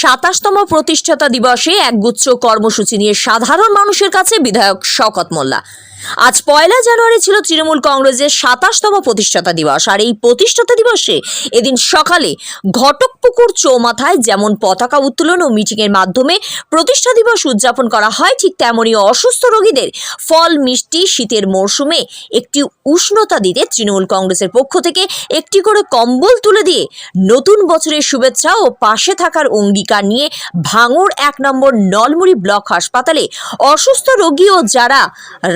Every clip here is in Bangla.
সাতাশতম প্রতিষ্ঠাতা দিবসে একগুচ্ছ কর্মসূচি নিয়ে সাধারণ মানুষের কাছে বিধায়ক শকত মোল্লা। আজ পয়লা জানুয়ারি ছিল তৃণমূল কংগ্রেসের সাতাশতম প্রতিষ্ঠাতা দিবস, আর এই প্রতিষ্ঠাতা দিবসে এদিন সকালে ঘটকপুকুর চৌমাথায় যেমন পতাকা উত্তোলন ও মিটিংয়ের মাধ্যমে প্রতিষ্ঠা দিবস উদযাপন করা হয়, ঠিক তেমনই অসুস্থ রোগীদের ফল, মিষ্টি, শীতের মরশুমে একটি উষ্ণতা দিতে তৃণমূল কংগ্রেসের পক্ষ থেকে একটি করে কম্বল তুলে দিয়ে নতুন বছরের শুভেচ্ছা ও পাশে থাকার অঙ্গীকার নিয়ে ভাঙড় এক নম্বর নলমুড়ি ব্লক হাসপাতালে অসুস্থ রোগী ও যারা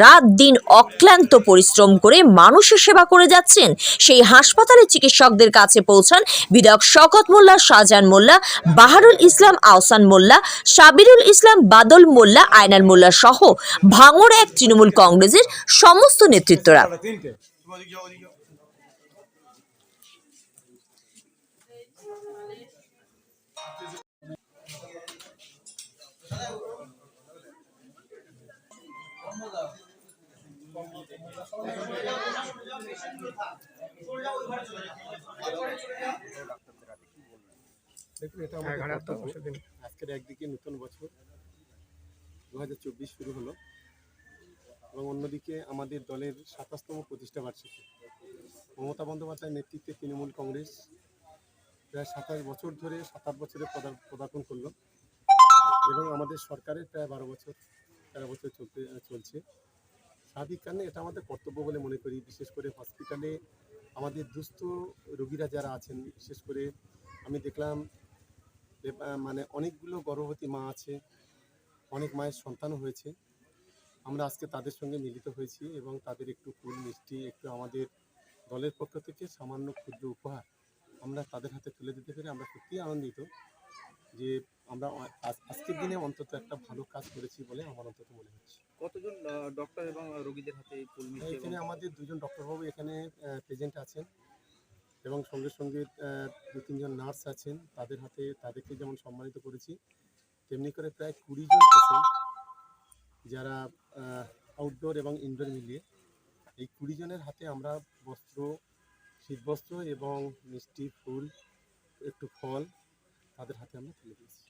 রাত দিন অক্লান্ত পরিশ্রম করে মানুষের সেবা করে যাচ্ছেন। সেই হাসপাতালে চিকিৎসকদের কাছে পৌঁছান বিধায়ক শকত মোল্লা, শাহজাহান মোল্লা, বাহারুল ইসলাম, আহসান মোল্লা, সাবিরুল ইসলাম, বাদল মোল্লা, আয়নাল মোল্লা সহ ভাঙড় এক তৃণমূল কংগ্রেসের সমস্ত নেতৃত্বরা। দেখুন এটা আমাদের আজকের একদিকে নতুন বছর। দু হাজার চব্বিশ শুরু হলো। এবং অন্যদিকে আমাদের দলের সাতাশতম প্রতিষ্ঠা বার্ষিকী। মমতা বন্দ্যোপাধ্যায়ের নেতৃত্বে তৃণমূল কংগ্রেস প্রায় সাতাশ বছর ধরে সাত আট বছরে পদার্পণ করল। এবং আমাদের সরকারের প্রায় বারো বছর তেরো বছর চলতে চলছে। স্বাভাবিক কারণে এটা আমাদের কর্তব্য বলে মনে করি, বিশেষ করে হসপিটালে আমাদের দুস্থ রোগীরা যারা আছেন, বিশেষ করে আমি দেখলাম মানে অনেকগুলো গর্ভবতী মা আছে, অনেক মায়ের সন্তানও হয়েছে। আমরা আজকে তাদের সঙ্গে মিলিত হয়েছি এবং তাদের একটু ফুল, মিষ্টি, একটু আমাদের দলের পক্ষ থেকে সামান্য ক্ষুদ্র উপহার আমরা তাদের হাতে তুলে দিতে পেরে আমরা সত্যিই আনন্দিত যে আমরা আজ- আজকের দিনে অন্তত একটা ভালো কাজ করেছি বলে আমার অন্তত মনে হচ্ছে। কতজন ডক্টর এবং রোগীদের হাতে এই ফুল মিষ্টি এখানে আমাদের দুজন ডক্টরবাবু এখানে প্রেজেন্ট আছেন এবং সঙ্গে সঙ্গে দু তিনজন নার্স আছেন। তাদের হাতে তাদেরকে যেমন সম্মানিত করেছি তেমনি করে প্রায় কুড়ি জন পেশেন্ট যারা আউটডোর এবং ইনডোর মিলিয়ে এই কুড়ি জনের হাতে আমরা বস্ত্র শীতবস্ত্র এবং মিষ্টি ফুল একটু ফল তাদের হাতে আমরা তুলে দিয়েছি।